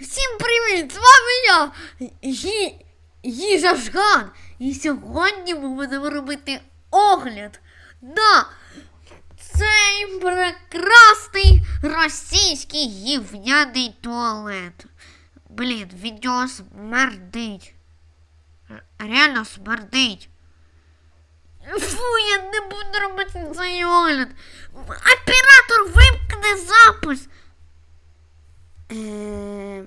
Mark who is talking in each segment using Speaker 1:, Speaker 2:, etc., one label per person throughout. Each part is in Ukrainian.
Speaker 1: Всім привіт! З вами я, Ї... Їжа Жган. І сьогодні ми будемо робити огляд на цей прекрасний російський гівняний туалет. Блін, відео смердить. Реально смердить. Фу, я не буду робити цей огляд. Оператор вимкне запис. Е,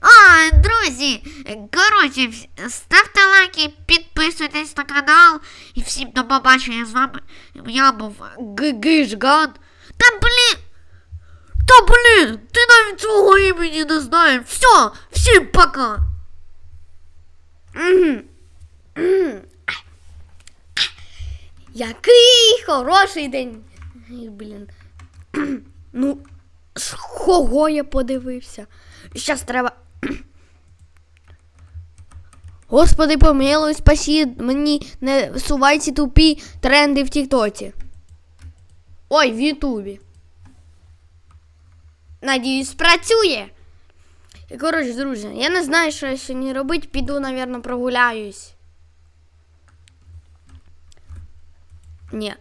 Speaker 1: А, друзі, коротше, ставте лайки, підписуйтесь на канал і всім до побачення з вами. Я був Гигишган. Та блін! Та блін! Ти навіть свого імені не знаєш. Все, всім пока!
Speaker 2: Який хороший день. Блін. Ну, кого я подивився? Щас треба. Господи, помилуй, спасі мені не всувай ці тупі тренди в Тіктоці. Ой, в Ютубі. Надіюсь, спрацює. Коротше, друзі, я не знаю, що я сьогодні робити, піду, напевно, прогуляюсь. Ні.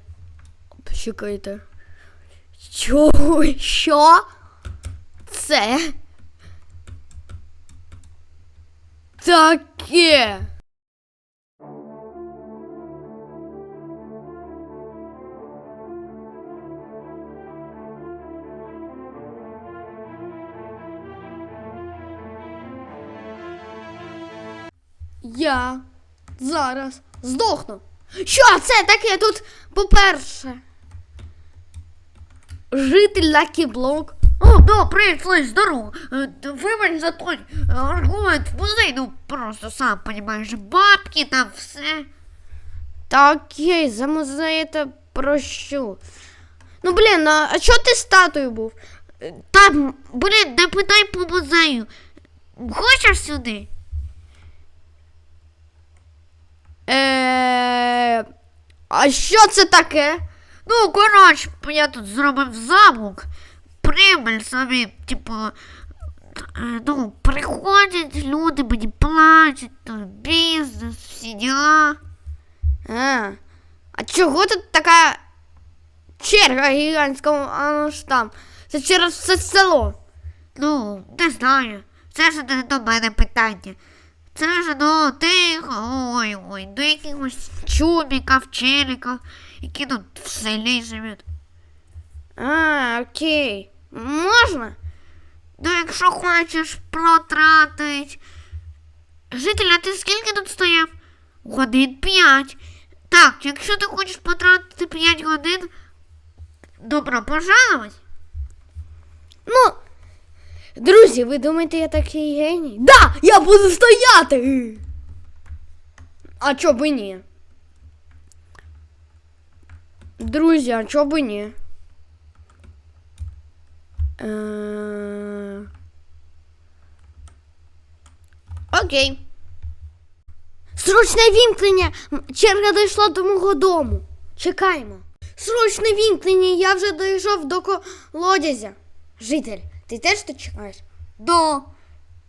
Speaker 2: Чекайте. Чого? Що? Це? Таке. Я зараз здохну. Що це таке тут, по-перше? Житель Лакі Блок.
Speaker 1: О, привіт, Слизь, здорово. Е, Вибач за той е, аргумент в музей, ну просто сам понимаешь, бабки там все.
Speaker 2: Та окей, за музей это прощу. Ну блін, а, а чого ти статую був?
Speaker 1: Там, блін, не питай по музею. Хочеш сюди?
Speaker 2: Е, а що це таке?
Speaker 1: Ну, коротше, я тут зробив замок. Прибыль собі, типу. е, Ну, приходять люди, мені платять, там, бізнес, всі діла.
Speaker 2: А, а чого тут така черга гігантська, а ну ж там? Це через все село.
Speaker 1: Ну, не знаю. Це ж не до мене питання. Це ж до тих, ой, ой, до якихось чубіків, челіків, які тут в селі живуть.
Speaker 2: А, окей. Можна?
Speaker 1: Ну, якщо хочеш протратить. Житель, а ти скільки тут стояв? Годин п'ять. Так, якщо ти хочеш потратити 5 годин, добро пожаловать.
Speaker 2: Ну, друзі, ви думаєте, я такий геній? Да, я буду стояти. А чо би ні? Друзі, а чо би ні? Е... Окей. Срочне вімкнення! Черга дійшла до мого дому. Чекаємо. Срочне вімкнення, я вже дійшов до колодязя. Житель, ти теж тут чекаєш?
Speaker 1: Да.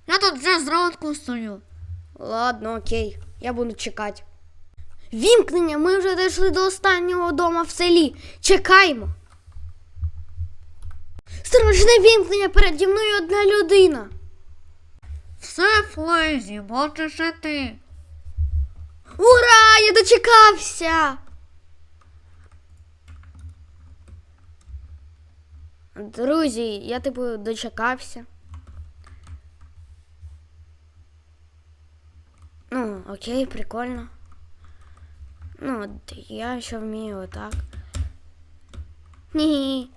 Speaker 1: Я тут вже зранку стою.
Speaker 2: Ладно, окей, я буду чекати. Вімкнення, ми вже дійшли до останнього дома в селі. Чекаємо. Срочне вімкнення, переді мною одна людина.
Speaker 1: Все, Флейзі, бачиш і ти.
Speaker 2: Ура! Я дочекався! Друзі, я типу дочекався. Ну, окей, прикольно. Ну, от я ще вмію отак. Ні.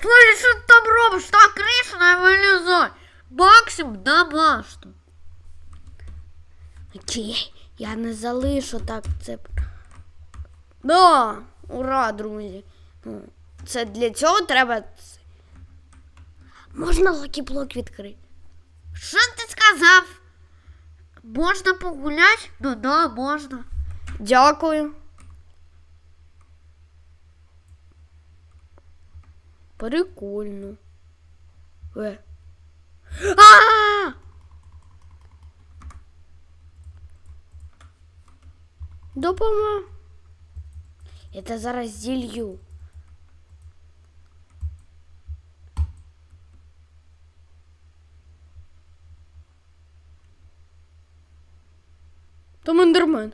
Speaker 1: Слухай, що ти там робиш? Так кришу не вилізай. Максим на башту.
Speaker 2: Окей, я не залишу так це. Да, ура, друзі. Ну, це для цього треба. Можна лакіблок відкрити?
Speaker 1: Що ти сказав? Можна погуляти? Ну да, можна.
Speaker 2: Дякую. Прикольно. Е. А! Допома. Це зараз зілью. Там ендермен.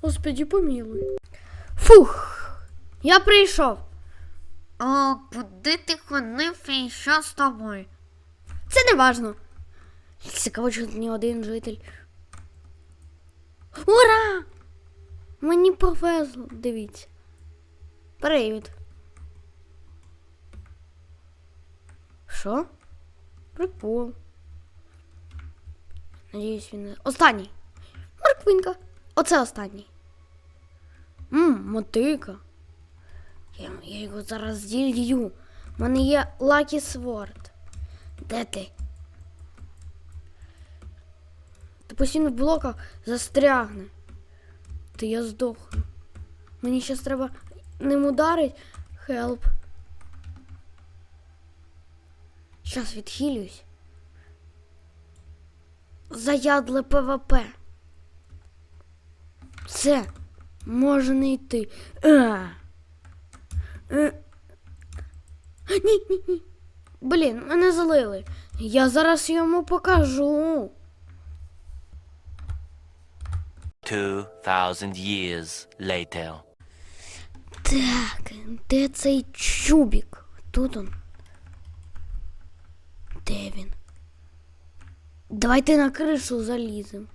Speaker 2: Господи, помилуй. Фух. Я прийшов.
Speaker 1: О, куди ти ходив і що з тобою?
Speaker 2: Це не важно. Цікаво, чи ні один житель. Ура! Мені повезло, дивіться. Привіт. Що? Прикол. Надіюсь, він не. Останній. Морквинка. Оце останній. Мм, мотика. Я, я його зараз зілью. У мене є Lucky Sword. Де ти? Ти постійно в блоках застрягне. Ти я здохну. Мені зараз треба ним ударить. Хелп. Зараз відхилююсь. Заядле ПВП. Все. Може не йти. А. Е. Ні, ні, ні. Блін, мене залили. Я зараз йому покажу.
Speaker 3: 2,000 years later.
Speaker 2: Так, де цей чубік? Тут он. Де він? Давайте на кришу залізем.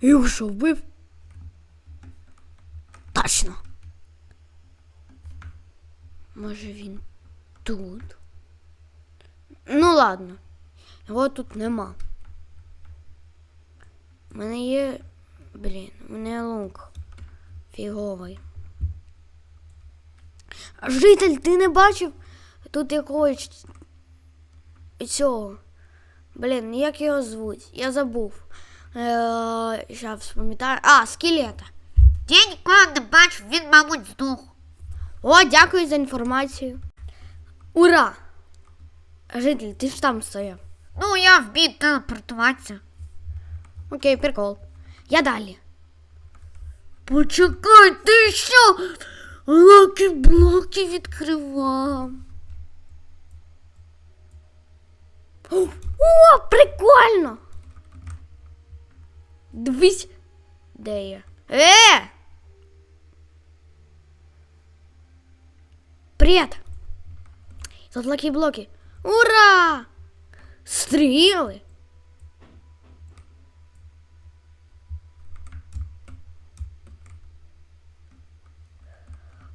Speaker 2: Його що, вбив? Точно. Може він тут? Ну ладно. Його тут нема. У мене є. Блін, у мене лук фіговий. Житель, ти не бачив тут якогось цього. Блін, як його звуть? Я забув. Е, Щас вспоминаю. А, скелета.
Speaker 1: Я ніколи не бачив, він, мабуть, здох.
Speaker 2: О, дякую за інформацію. Ура! Житель, ти ж там стояв.
Speaker 1: Ну, я вмію телепортуватися.
Speaker 2: Окей, прикол. Я далі.
Speaker 1: Почекай, ти що? Лакі блоки відкривав.
Speaker 2: О, прикольно! Дивись, де я. Е! Привет! Тут лакі блоки. Ура! Стріли!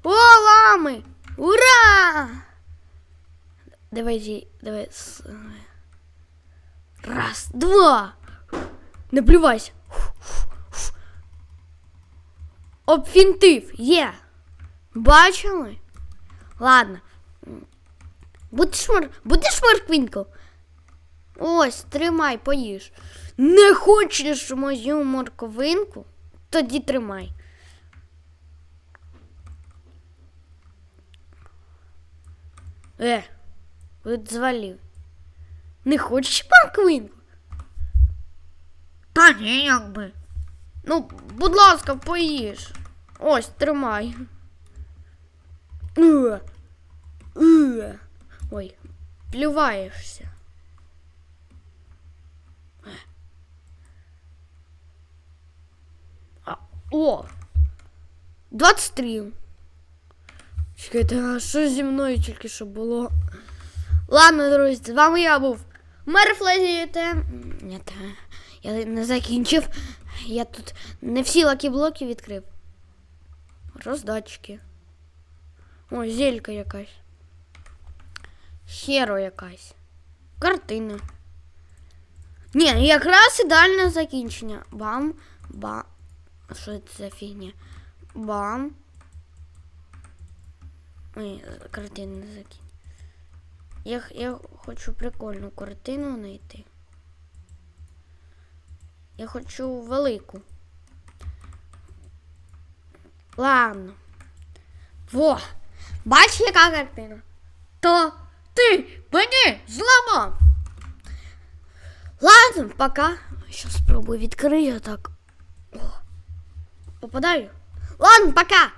Speaker 2: О, лами! Ура! Давайте, давай. с- Раз, два. Не плювайся. Обфінтив. Є. Бачили? Ладно. Будеш мор... Будеш морквинку? Ось, тримай, поїж. Не хочеш мою морковинку? Тоді тримай. Е, от звалив. Не хочеш морквинку?
Speaker 1: Та ні, якби.
Speaker 2: Ну, будь ласка, поїж. Ось, тримай. Е, е. Ой, плюваєшся. А, о! 23. Чекайте, а що зі мною тільки що було? Ладно, друзі, з вами я був Мерфлезіте. Ні, та, я не закінчив. Я тут не всі лакі-блоки відкрив. Роздатчики. О, зелька якась. Херо якась. Картина. Ні, якраз ідеальне закінчення. Бам, бам. Що це за фігня? Бам. Ой, картина не закінчення. Я, я хочу прикольну картину знайти. Я хочу велику. Ладно. Во! Бач, яка картина?
Speaker 1: То ти мені зламав.
Speaker 2: Ладно, пока. Сейчас спробую відкрию так. О, попадаю. Ладно, пока.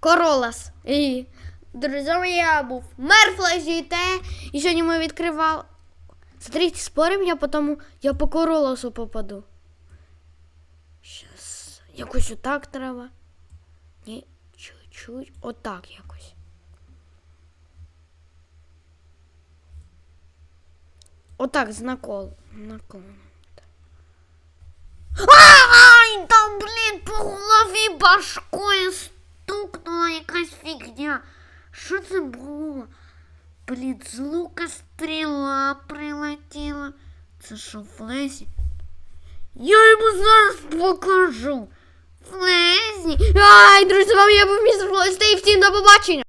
Speaker 2: Королас. І друзі, я був мер Флажіте. І сьогодні ми відкривали. Смотрите, спорим, я потім я по Короласу попаду. Щас. Якось отак треба. Ні, чуть-чуть. Отак якось. Отак, з накол. Наклоном.
Speaker 1: Ай, та блін, по голові башкою стукнула якась фігня. Що це було? Блін, з лука стріла прилетіла. Це що, Флесі? Я йому зараз покажу. Флезні.
Speaker 2: Ай, друзі, вами я був містер і всім до побачення!